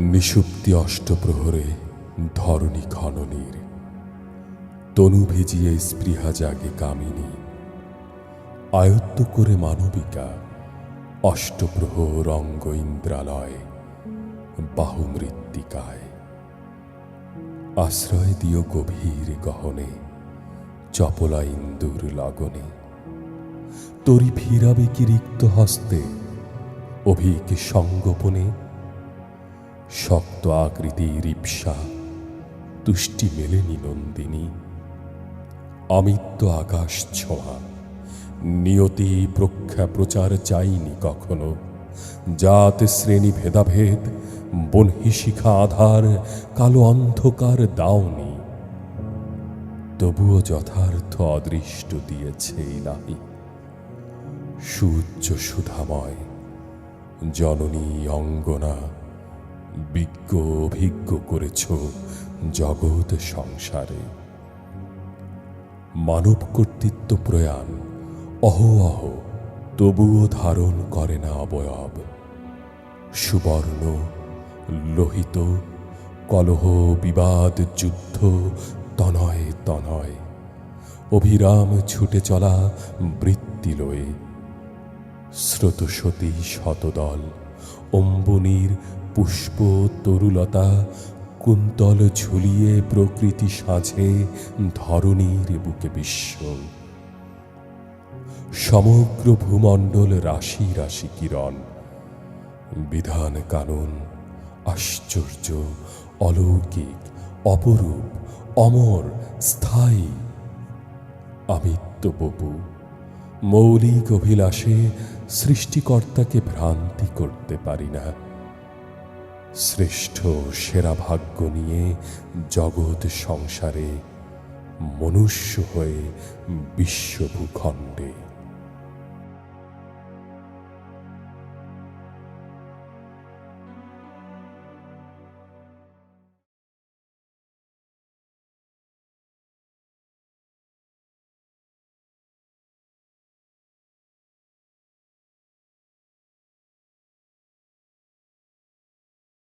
নিষুপ্তি অষ্টপ্রহরে ধরণী খননীর। তনু ভিজিয়ে স্পৃহা জাগে কামিনী। আয়ত্ত করে মানবিকা অষ্টপ্রহর অঙ্গ ইন্দ্রালয় বাহু মৃত্তিকায়। আশ্রয় দিও গভীর গহনে, চপলা ইন্দুর লগনে। তরি ফিরাবে কি রিক্ত হস্তে, অভিক সঙ্গোপনে শক্ত আকৃতির ইপসা তুষ্টি মেলেনি নন্দিনী। অমিত্য আকাশ ছোঁয়া। নিয়তি প্রখ্যা প্রচার চাইনি কখনো। জাত শ্রেণি ভেদাভেদ বনহি শিখা আধার, কালো অন্ধকার দাওনি। তবুও যথার্থ অদৃষ্ট দিয়েছে ইলাহি। সূর্য সুধাময়, জননী অঙ্গনা। বিজ্ঞ অভিজ্ঞ করেছ জগৎ সংসারে। মানব কর্তৃত্ব প্রয়াণ অহ অহ তবুও ধারণ করে না অবয়ব। সুবর্ণ, লোহিত, কলহ, বিবাদ, যুদ্ধ, তনয় তনয়। অভিরাম ছুটে চলা বৃত্তি লয়ে স্রোতসতী শতদল, অম্বনীর পুষ্প তরুলতা, কুন্তল ঝুলিয়ে প্রকৃতি সাজে ধরণীর বুকে বিশ্ব। সমগ্র ভূমণ্ডল রাশি রাশি কিরণ। বিধান কানুন, আশ্চর্য, অলৌকিক, অপরূপ, অমর, স্থায়ী। আমিত্য বপু মৌলিক অভিলাষে সৃষ্টিকর্তাকে ভ্রান্তি করতে পারি না। শ্রেষ্ঠ সেরা ভাগ্য নিয়ে জগৎ সংসারে মনুষ্য হয়ে বিশ্বভূখণ্ডে।